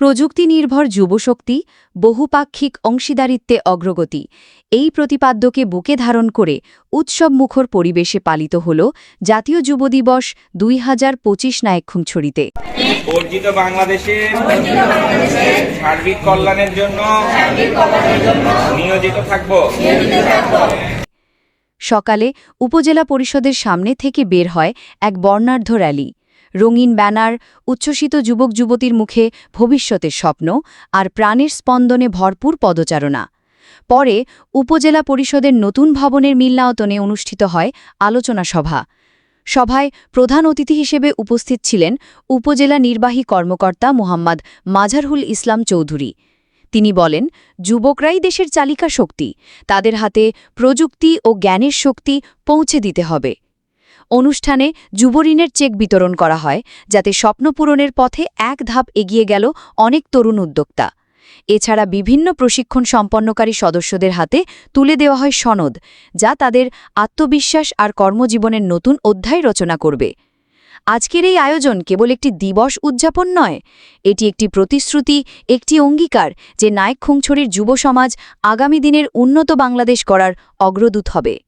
প্রযুক্তি নির্ভর যুবশক্তি বহুপাক্ষিক অংশীদারিত্বে অগ্রগতি। এই প্রতিপাদ্যকে বুকে ধারণ করে উৎসবমুখর পরিবেশে পালিত হল জাতীয় যুব দিবস দুই হাজার পঁচিশ নায়ক্ষুংছড়িতে অর্জিত বাংলাদেশের সার্বিক কল্যাণের জন্য নিয়োজিত থাকব। সকালে উপজেলা পরিষদের সামনে থেকে বের হয় এক বর্ণাঢ্য র্যালি। রঙিন ব্যানার, উচ্ছ্বসিত যুবক যুবতীর মুখে ভবিষ্যতের স্বপ্ন আর প্রাণের স্পন্দনে ভরপুর পদচারণা। পরে উপজেলা পরিষদের নতুন ভবনের মিলনায়তনে অনুষ্ঠিত হয় আলোচনা সভা। সভায় প্রধান অতিথি হিসেবে উপস্থিত ছিলেন উপজেলা নির্বাহী কর্মকর্তা মোহাম্মদ মাঝারহুল ইসলাম চৌধুরী। তিনি বলেন, যুবকরাই দেশের চালিকা শক্তি। তাদের হাতে প্রযুক্তি ও জ্ঞানের শক্তি পৌঁছে দিতে হবে। অনুষ্ঠানে যুবঋণের চেক বিতরণ করা হয়, যাতে স্বপ্নপূরণের পথে এক ধাপ এগিয়ে গেল অনেক তরুণ উদ্যোক্তা। এছাড়া বিভিন্ন প্রশিক্ষণ সম্পন্নকারী সদস্যদের হাতে তুলে দেওয়া হয় সনদ, যা তাদের আত্মবিশ্বাস আর কর্মজীবনের নতুন অধ্যায় রচনা করবে। আজকের এই আয়োজন কেবল একটি দিবস উদযাপন নয়, এটি একটি প্রতিশ্রুতি, একটি অঙ্গীকার যে নায়ক খুংছড়ির যুব সমাজ আগামী দিনের উন্নত বাংলাদেশ করার অগ্রদূত হবে।